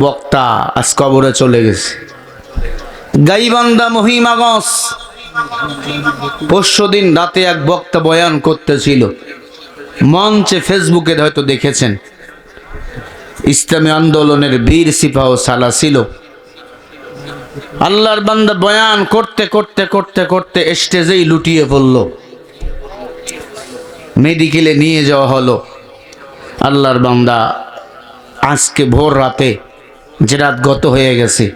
বক্তা আজ কবরে চলে গেছে। গাইবান্ধা মহিমাগঞ্জ, পরশু দিন রাতে এক বক্তা বয়ান করতেছিল। মঞ্চে ফেসবুকে হয়তো দেখেছেন। ইসলামী আন্দোলনের বীর সিপাহ সালা ছিল। আল্লাহর বান্দা বয়ান করতে করতে করতে করতে স্টেজেই লুটিয়ে পড়ল। মেডিকেলে নিয়ে যাওয়া হলো। আল্লাহর বান্দা আজকে ভোর রাতে যে রাত গত হয়ে গেছে,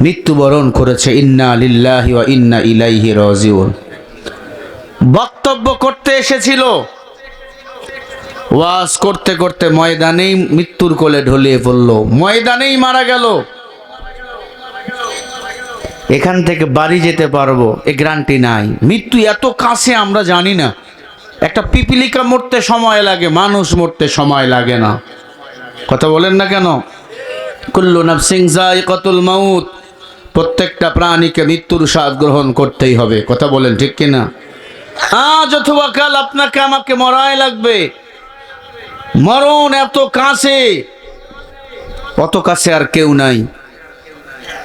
মৃত্যুবরণ করেছে, ইন্না লিল্লাহি ওয়া ইন্না ইলাইহি রাজিউন। বক্তব্য করতে এসেছিল। ওয়াজ করতে করতে ময়দানেই মৃত্যুর কোলে ঢলিয়ে পড়ল। ময়দানেই মারা গেল। এখান থেকে বাড়ি যেতে পারব, এ গ্যারান্টি নাই। মৃত্যু এত কাছে আমরা জানি না। একটা পিপিলিকা মরতে সময় লাগে, মানুষ মরতে সময় লাগে না। কথা বলেন না কেন? কুল্লু নাফসিং কতুল মাউত। প্রত্যেকটা প্রাণীকে মৃত্যুর স্বাদ গ্রহণ করতেই হবে। কথা বলেন ঠিক কিনা? আজ অথবা কাল আপনাকে আমাকে মরাই লাগবে। মরণ এত কাছে। অত কাছে আর কেউ নাই।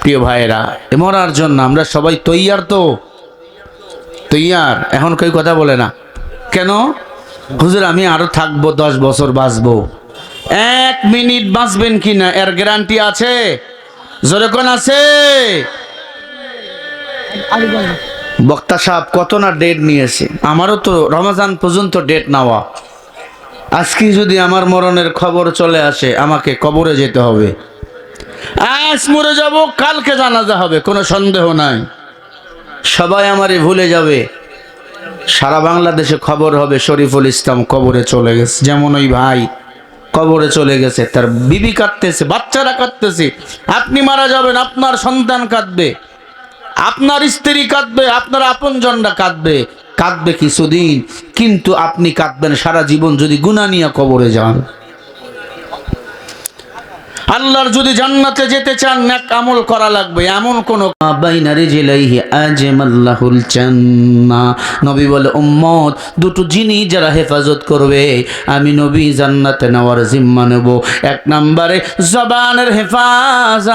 প্রিয় ভাইয়েরা, এ মরার জন্য আমরা সবাই তৈয়ার তো? তৈয়ার? এখন কেউ কথা বলে না। কেন? হুজুর, আমি আরও থাকব, দশ বছর বাঁচবো। এক মিনিট বাঁচবেন কি না এর গ্যারান্টি আছে? যেরকম আছে? বক্তা সাহেব কত না ডেট নিয়েছে? আমারও তো রমজান পর্যন্ত ডেট নেওয়া। আজকে যদি আমার মরণের খবর চলে আসে আমাকে কবরে যেতে হবে। আজ মরে যাব কালকে জানাজা হবে কোনো সন্দেহ নাই। সবাই আমারে ভুলে যাবে। সারা বাংলাদেশে খবর হবে শরীফুল ইসলাম কবরে চলে গেছে। যেমন ওই ভাই। কবরে চলে গেছে, তার বিবি কাঁদতেছে, বাচ্চারা কাঁদতেছে। আপনি মারা যাবেন, আপনার সন্তান কাঁদবে, আপনার স্ত্রী কাঁদবে, আপনার আপনজনরা কাঁদবে কাঁদবে কিছুদিন। কিন্তু আপনি কাঁদবেন, সারা জীবন যদি গুনা নিয়ে কবরে যান। আল্লাহর যদি জান্নাতে যেতে চান, নেক আমল করা লাগবে, এমন কোন বাইনারি আজমাল্লাহুল জান্নাহ নবী বলে, উম্মত, দুটো জিনিস যারা হেফাজত করবে, আমি নবী জান্নাতে নেওয়ার জিম্মা নেব। এক নম্বরে জবানের হেফাজত,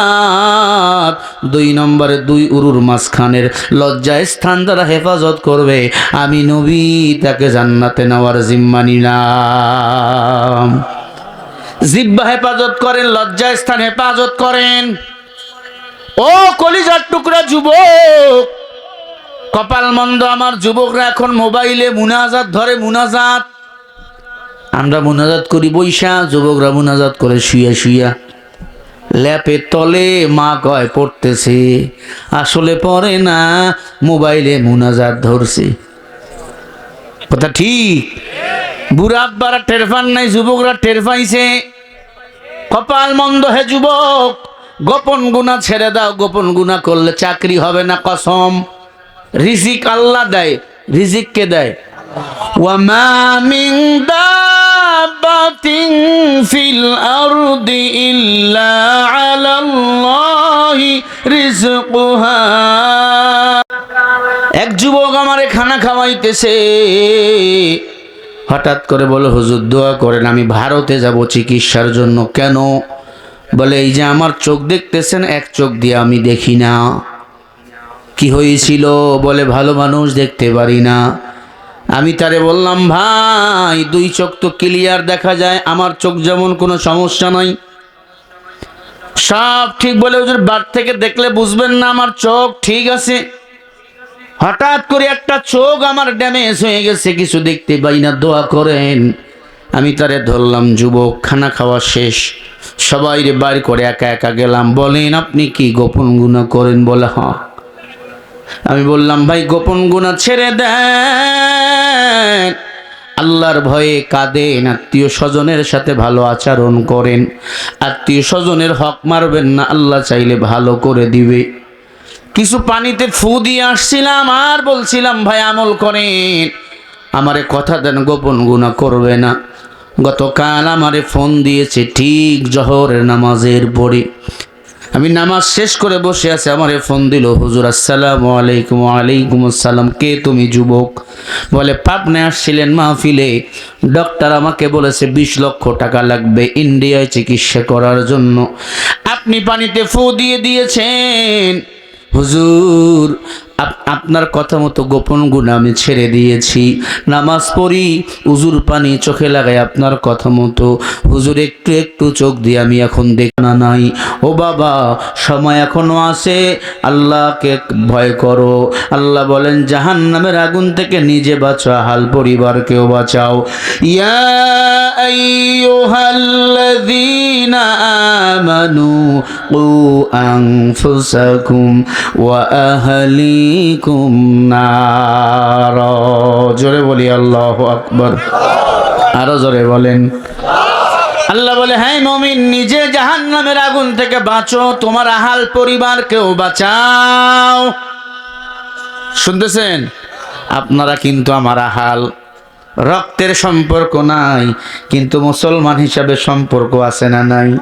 দুই নম্বরে দুই উরুর মাঝখানের লজ্জায় স্থান যারা হেফাজত করবে, আমি নবী তাকে জান্নাতে নেওয়ার জিম্মা নিলাম। জিব্বা হেফাজত করেন, লজ্জা স্থান হেফাজত করেন। ও কলিজার টুকরা যুবক, কপাল মন্দ আমার যুবকরা এখন মোবাইলে মুনাজাত ধরে মুনাজাত। আমরা মুনাজাত করি বৈশা, যুবকরা মুনাজাত করে শুয়া শুয়া ল্যাপের তলে মা কয় পড়তেছে, আসলে পড়ে না, মোবাইলে মুনাজাত ধরছে। কথা ঠিক? বুড়া আব্বারা টের নাই, যুবকরা টের পাইছে। কপাল মন্দ হে যুবক, গোপন গুণা ছেড়ে দাও, গোপন গুণা করলে চাকরি হবে না, কসম। রিজিক আল্লাহ দেয়, রিজিক কে দেয়? এক যুবক আমারে খানা খাওয়াইতেছে। হঠাৎ করে বলে হুজুর, দোয়া করেন, আমি ভারতে যাব চিকিৎসার জন্য। কেন? বলে, এই যে আমার চোখ দেখতেছেন, এক চোখ দিয়ে আমি দেখি না। কি হয়েছিল? বলে, ভালো মানুষ দেখতে পারি না। আমি তারে বললাম, ভাই, দুই চোখ তো ক্লিয়ার দেখা যায়, আমার চোখ যেমন কোনো সমস্যা নাই। সব ঠিক বলে হুজুর বার থেকে দেখলে বুঝবেন না, আমার চোখ ঠিক আছে। হঠাৎ করে একটা চোখ আমার ড্যামেজ হয়ে গেছে, কিছু দেখতে পাই না, দোয়া করেন। আমি তারে ধরলাম, যুবক, খানা খাওয়া শেষ। সবাই রে বাইর করে, একা একা গেলাম। বলেন, আপনি কি গোপন গুণা করেন? বলে হ আমি বললাম, ভাই, গোপন গুণা ছেড়ে দেন। আল্লাহর ভয়ে কাঁদেন, আত্মীয় স্বজনের সাথে ভালো আচরণ করেন। আত্মীয় স্বজনের হক মারবেন না, আল্লাহ চাইলে ভালো করে দিবে। কিছু পানিতে ফু দিয়ে আসছিলাম আর বলছিলাম, ভাই, আমল করেন। আমারে কথা দেন, গোপন গুণা করবে না। গতকাল আমারে ফোন দিয়েছে ঠিক জহরের নামাজের পরে। আমি নামাজ শেষ করে বসে আছি, আমারে ফোন দিল, হুজুর, আসসালাম আলাইকুম আলাইকুম আসসালাম, কে তুমি যুবক? বলে, পাবনে আসছিলেন মাহফিলে। ডক্টর আমাকে বলেছে, বিশ লক্ষ টাকা লাগবে ইন্ডিয়ায় চিকিৎসা করার জন্য। আপনি পানিতে ফু দিয়ে দিয়েছেন। হুজুর, আপ- আপনার কথা মতো গোপন গুণ আমি ছেড়ে দিয়েছি। নামাজ পড়ি হুজুর পানি চোখে লাগাই আপনার কথা মতো। হুজুর, একটু একটু চোখ দিয়ে আমি এখন দেখা নাই। ও বাবা, সময় এখনও আছে, আল্লাহকে ভয় করো। আল্লাহ বলেন জাহান নামের আগুন থেকে নিজে বাঁচা হাল পরিবারকেও বাঁচাও। ইয়া আইয়ুহাল্লাযীনা আমানু আনফুসাকুম ওয়া আহলিকুম নার জোরে বলি আল্লাহু আকবার আরও জোরে বলেন। আল্লাহ বলে হ্যাঁ মমিন, নিজে জাহান নামের আগুন থেকে বাঁচো। তোমার আহাল পরিবারকেও বাঁচাও। শুনতেছেন? আপনারা কিন্তু আমার আহাল রক্তের সম্পর্ক নাই, কিন্তু মুসলমান হিসাবে সম্পর্ক আছে না নাই?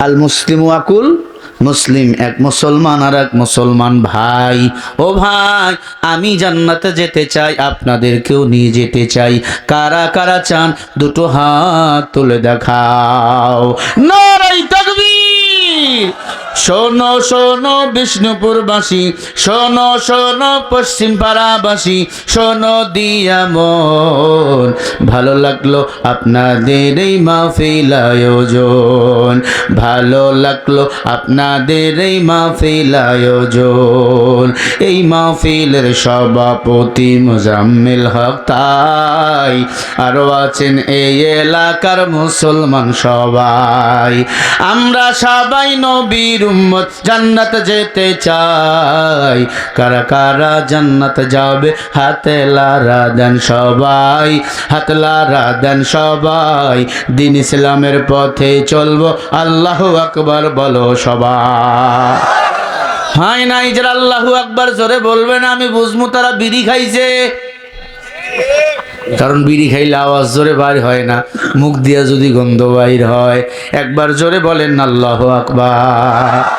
আল মুসলিম আকুল মুসলিম, এক মুসলমান আর এক মুসলমান ভাই। ও ভাই, আমি জান্নাতে যেতে চাই, আপনাদেরকেও নিয়ে যেতে চাই। কারা কারা চান, দুটো হাত তুলে দেখাও। নারাই তাকবীর! শোনো শোনো বিষ্ণুপুরবাসী, শোনো শোনো পশ্চিম পাড়াবাসী শোনো দিয়া মন। ভালো লাগল আপনাদের এই মাহফিল আয়োজন। ভালো লাগল আপনাদের এই মাহফিল আয়োজন। এই মাহফিলের সভাপতি মোজাম্মিল হক তাই। আরও আছেন এই এলাকার মুসলমান সবাই। আমরা সবাই নবীর উম্মত জান্নাত যেতে চাই। কারা কারা জান্নাত যাবে? হাতে লারা দেন সবাই, হাত লারা দেন সবাই। দিন ইসলামের পথে চলবো, আল্লাহ আকবার বলো সবাই। হাই নাই যারা আল্লাহু আকবার জোরে বলবেন আমি বুঝমু তারা বিড়ি খাইছে। কারণ বিড়ি খাইলে আওয়াজ জোরে বাইর হয় না। মুখ দিয়া যদি গন্ধ বাইর হয়, একবার জোরে বলেন আল্লাহ আকবার।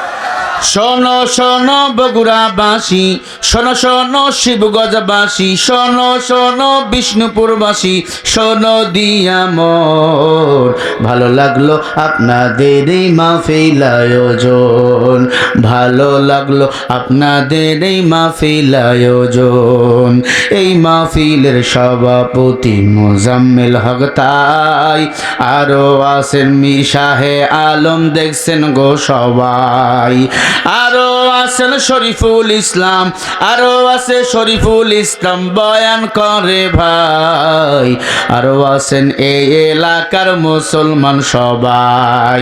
শোনো শোনো বগুড়াবাসী, শোনো শোনো শিবগজবাসী, শোনো শোনো বিষ্ণুপুরবাসী, শোনো দিয়া মোর। ভালো লাগল আপনাদের এই মাহফিল আয়োজন। ভালো লাগল আপনাদের এই মাহফিল আয়োজন। এই মাহফিলের সভাপতি মোজাম্মেল হক তাই। আরও আছেন মীর শাহে আলম, দেখছেন গো সবাই। আরও আছেন শরীফুল ইসলাম, আরও আছে শরীফুল ইসলাম বয়ান করে ভাই। আরও আছেন এই এলাকার মুসলমান সবাই।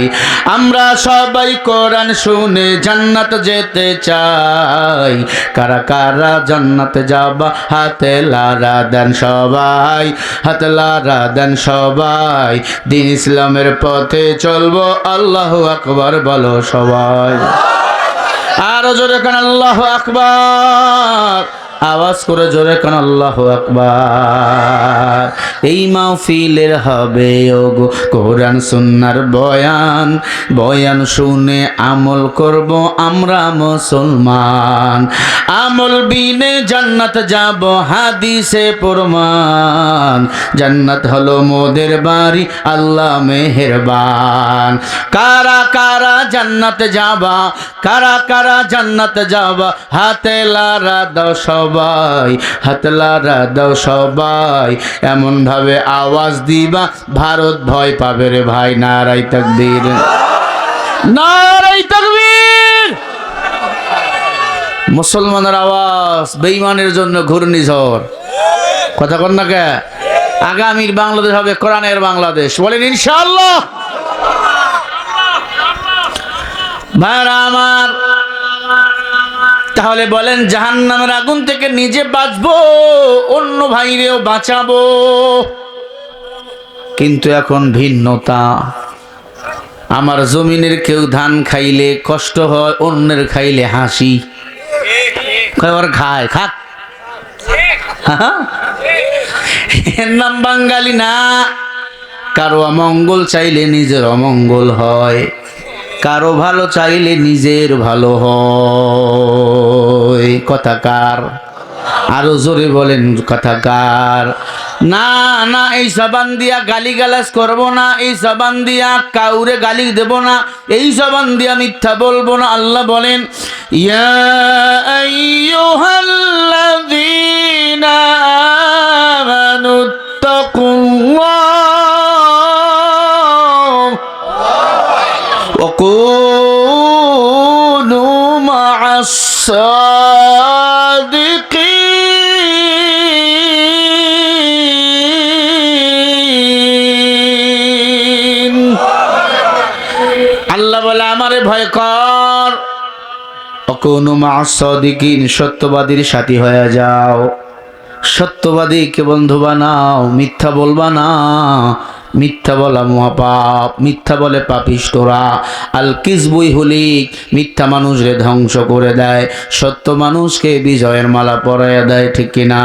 আমরা সবাই কোরআন শুনে জান্নাত যেতে চাই। কারা কারা জান্নাত যাবা, হাতে লারা দেন সবাই, হাতে লারা দেন সবাই। দিন ইসলামের পথে চলবো, আল্লাহ আকবর বলো সবাই। আরও জোরে কান আল্লাহ আকবার। আওয়াজ করে জোরে কান আল্লাহ আকবার। এই মাহফিলের হবে ওগো কোরআন, সুন্নার বয়ান। বয়ান শুনে আমল করব আমরা মুসলমান। আমল বিনে জান্নাত যাব, হাদিসে প্রমাণ। জান্নাত হলো মোদের বাড়ি, আল্লাহ মেহেরবান। কারা কারা জান্নাত যাবা, কারা কারা জান্নাত যাবা, হাতে লারা দাও সবাই হাতে লারা দাও সবাই এমন ভাবে আওয়াজ দিবা, ভারত ভয় পাবে রে ভাই নারাই তাকবীর। নারাই তাকবীর! মুসলমানের আওয়াজ, বেঈমানের জন্য ঘূর্ণিঝড়। কথা কন না কে? আগামীর বাংলাদেশ হবে কোরআনের বাংলাদেশ। বলেন, ইনশাআল্লাহ! ভাইরা আমার তাহলে বলেন জাহান নামের আগুন থেকে নিজে বাঁচবো, অন্য ভাইরেও বাঁচাবো। কিন্তু এখন ভিন্নতা। আমার জমিনের কেউ ধান খাইলে কষ্ট হয়, অন্যের খাইলে হাসি। খায়, খাক। হ্যাঁ? এর নাম বাঙালি না। কারও অমঙ্গল চাইলে নিজের অমঙ্গল হয়। কারও ভালো চাইলে নিজের ভালো হয়। কথাকার আরও জোরে বলেন কথাকার না না, এই সাবান দিয়া গালি গালাজ করব না, এই সাবান দিয়া কাউরে গালি দেব না, এই সাবান দিয়া মিথ্যা বলব না। আল্লাহ বলেন, ইয়া وكونوا مع الصادقين আল্লাহ বলে আমারে ভয় কর অকৌনু মাসদিকিন সত্যবাদীর সাথী হয়ে যাও সত্যবাদীকে বন্ধু বানাও মিথ্যা বলবা না মিথ্যা বলা মহাপাপ, মিথ্যা বলে পাপিষ্টরা আল কিসবুই হলিক মিথ্যা মানুষকে ধ্বংস করে দেয়। সত্য মানুষকে বিজয়ের মালা পরাইয়া দেয়, ঠিক কিনা?